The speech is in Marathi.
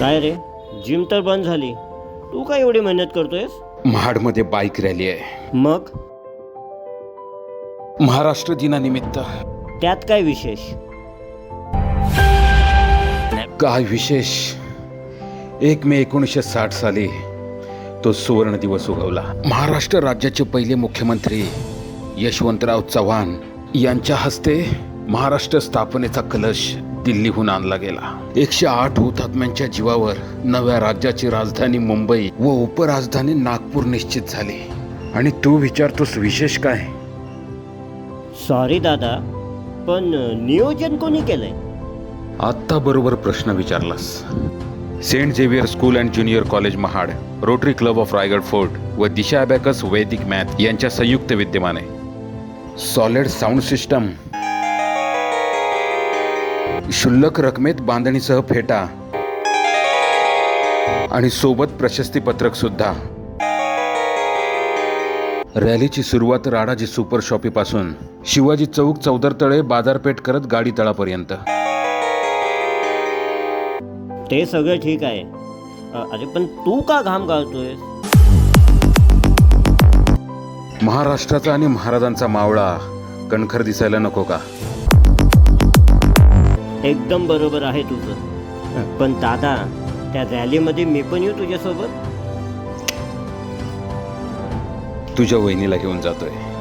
काय रे? जिम तर बंद झाली. तू काय एवढी मेहनत करतोयस? महाडमध्ये बाईक रॅली आहे. मग? महाराष्ट्र दिनानिमित्त. त्यात काय विशेष? काय विशेष? एक मे एकोणीसशे साठ साली तो सुवर्ण दिवस उगवला. महाराष्ट्र राज्याचे पहिले मुख्यमंत्री यशवंतराव चव्हाण यांच्या हस्ते महाराष्ट्र स्थापनेचा कलश दिल्लीहून आणला गेला. एकशे आठ हुतात्म्यांच्या जीवावर नव्या राज्याची राजधानी मुंबई व उपराजधानी नागपूर निश्चित झाली. आणि तू विचारतोस विशेष काय? सॉरी दादा पण नियोजन कोणी केलंय? आत्ता बरोबर प्रश्न विचारलास. Saint Xavier school and junior college Mahad Rotary club of Raigad fort व दिशा अबॅकस वैदिक मॅथ यांच्या संयुक्त विद्यमाने. सॉलिड साऊंड सिस्टम शुल्लक रकमेत बांधणीसह फेटा. आणि सोबत प्रशस्तीपत्रक सुद्धा. रॅलीची सुरुवात राडाजी सुपर शॉपीपासून शिवाजी चौक चौदर तळे बाजारपेठ करत गाडी तळापर्यंत. ते सगळं ठीक आहे. अरे पण तू का घाम गाळतोय महाराष्ट्राचा आणि महाराजांचा मावळा. कणखर दिसायला नको का? एकदम बरोबर आहे तुझं. पण दादा त्या रॅलीमध्ये मी पण येऊ तुझ्यासोबत? तुझ्या वहिनीला घेऊन जातोय.